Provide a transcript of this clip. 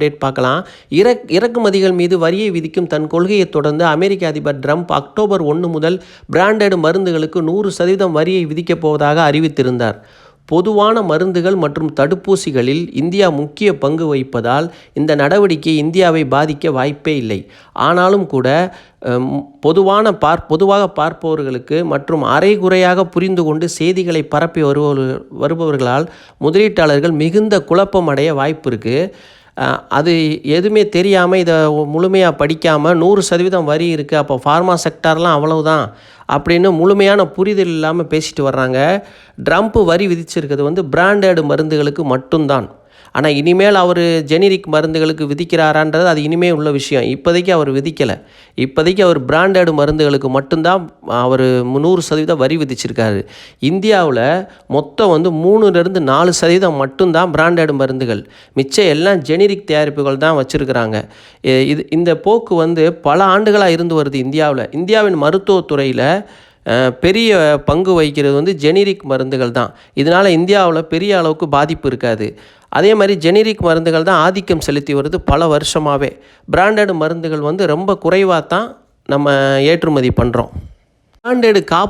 Update பார்க்கலாம். இறக் இறக்குமதிகள் மீது வரியை விதிக்கும் தன் கொள்கையை தொடர்ந்து அமெரிக்க அதிபர் ட்ரம்ப் அக்டோபர் ஒன்று முதல் பிராண்டட் மருந்துகளுக்கு நூறு சதவீதம் வரியை விதிக்கப் போவதாக அறிவித்திருந்தார். பொதுவான மருந்துகள் மற்றும் தடுப்பூசிகளில் இந்தியா முக்கிய பங்கு வகிப்பதால் இந்த நடவடிக்கை இந்தியாவை பாதிக்க வாய்ப்பே இல்லை. ஆனாலும் கூட பொதுவான பார் பொதுவாக பார்ப்பவர்களுக்கு மற்றும் அரைகுறையாக புரிந்து கொண்டு செய்திகளை பரப்பி வருபவர்கள் வருபவர்களால் முதலீட்டாளர்கள் மிகுந்த குழப்பம் அடைய வாய்ப்பு இருக்குது அது எதுவுமே தெரியாமல் இதை முழுமையாக படிக்காமல் நூறு சதவீதம் வரி இருக்குது அப்போ ஃபார்மா செக்டார்லாம் அவ்வளவுதான் அப்படின்னு முழுமையான புரிதல் இல்லாமல் பேசிட்டு வர்றாங்க. ட்ரம்ப் வரி விதிச்சிருக்கிறது வந்து பிராண்டட் மருந்துகளுக்கு மட்டும்தான். ஆனால் இனிமேல் அவர் ஜெனரிக் மருந்துகளுக்கு விதிக்கிறாரான்றது அது இனிமேல் உள்ள விஷயம். இப்போதைக்கு அவர் விதிக்கலை. இப்போதைக்கு அவர் பிராண்டட் மருந்துகளுக்கு மட்டும்தான் அவர் நூறு சதவீதம் வரி விதிச்சிருக்காரு. இந்தியாவில் மொத்தம் வந்து மூணுலேருந்து நாலு சதவீதம் மட்டும்தான் பிராண்டட் மருந்துகள். மிச்சம் எல்லாம் ஜெனரிக் தயாரிப்புகள் தான் வச்சுருக்கிறாங்க. இது இந்த போக்கு வந்து பல ஆண்டுகளாக இருந்து வருது இந்தியாவில். இந்தியாவின் மருத்துவத்துறையில் பெரிய பங்கு வகிக்கிறது வந்து ஜெனிரிக் மருந்துகள் தான். இதனால் இந்தியாவில் பெரிய அளவுக்கு பாதிப்பு இருக்காது. அதே மாதிரி ஜெனரிக் மருந்துகள் தான் ஆதிக்கம் செலுத்தி வருது பல வருஷமாகவே பிராண்டட் மருந்துகள் வந்து ரொம்ப குறைவாக தான் நம்ம ஏற்றுமதி பண்ணுறோம் பிராண்டடு காப்பு